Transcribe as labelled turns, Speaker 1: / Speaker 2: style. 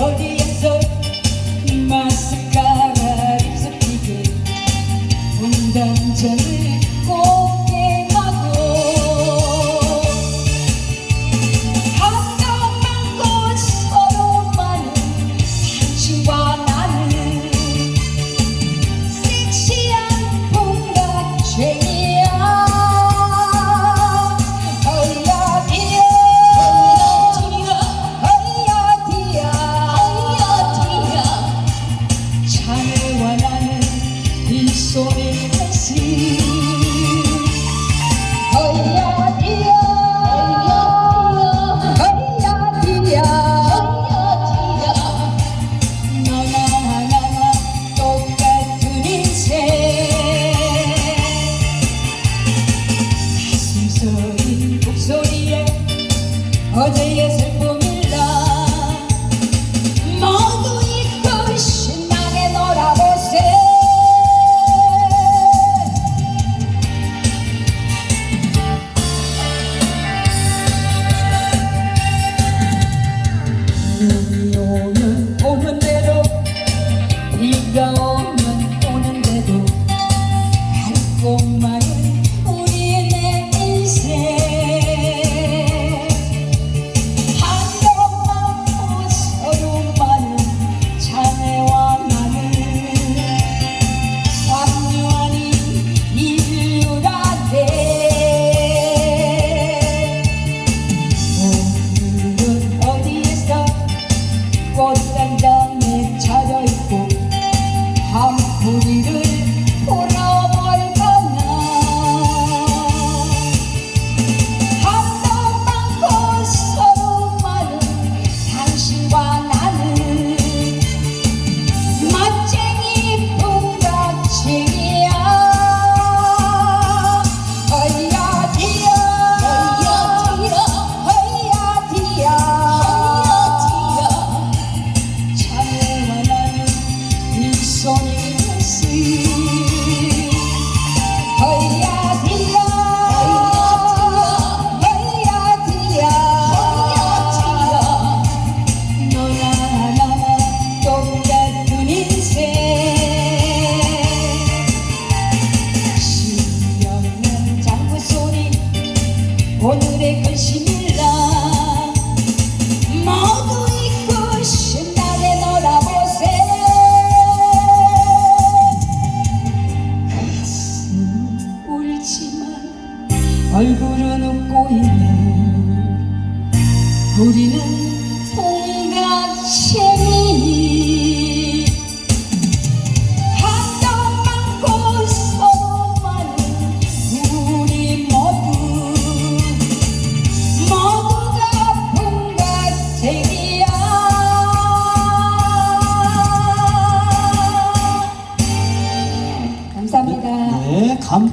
Speaker 1: 어디에서 마스카라 입술이게 운동전을 어제의 슬픔일라 모두 잊고 신나게 놀아보세. 눈이 roads and dirt. 오늘의 근심일라. 모두 잊고 신나게 놀아보세. 가슴 울지만 얼굴은 웃고 있네. 우리는 통각쟁이